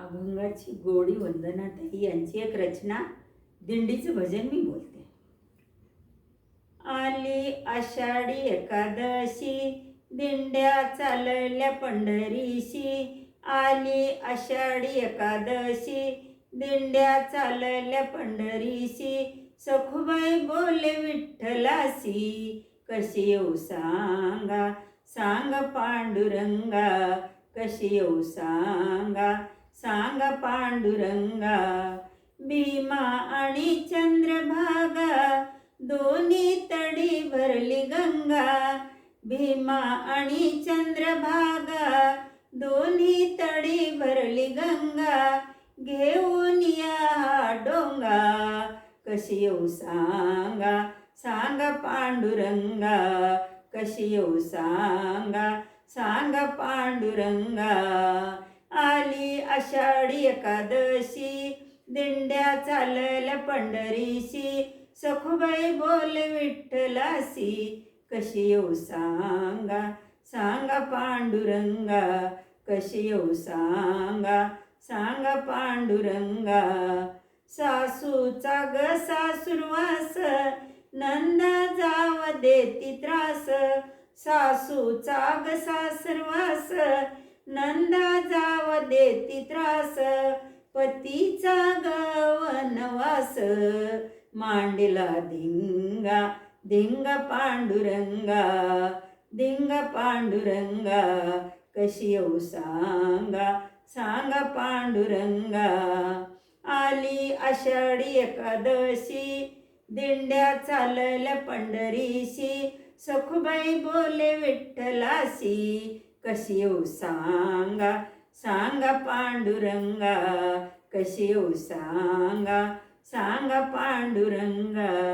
अभंगाची गोडी वंदनाताई यांची एक रचना दिंडीचं भजन मी बोलते. आली आषाढी एकादशी दिंड्या चालल्या पंढरीशी. आली आषाढी एकादशी दिंड्या चालल्या पंढरीशी. सखुबाई बोले विठ्ठलासी कशी येऊ सांगा? सांग पांडुरंगा कशी येऊ सांगा? सांग पांडुरंगा भीमा आणि चंद्रभागा दोन्ही तडी भरली गंगा भीमा आणि चंद्रभागा दोन्ही तडी भरली गंगा घेऊन या डोंगा कशी येऊ सांगा. सांगा पांडुरंगा कशी येऊ सांगा. सांगा पांडुरंगा आली आषाढी एकादशी. दिंड्या चालल्या पंढरीशी. सखुबाई बोल विठ्ठलासी कशी येऊ सांगा? सांगा पांडुरंगा. कशी येऊ सांगा? सांगा पांडुरंगा. सासूचा ग सासुरवास. नंदा जाव देती त्रास. सासूचा ग सासुरवास. नंदा जाव देती त्रास पतीचा गवनवास मांडला धिंगा धिंग पांडुरंगा धिंग पांडुरंगा. कशी येऊ सांगा सांगा पांडुरंगा. आली आषाढी एकादशी दिंड्या चालल्या पंढरीशी. सखुबाई बोले विठ्ठलासी कशी येऊ सांगा सांगा पांडुरंगा कशी हो सांगा? सांगा पांडुरंगा.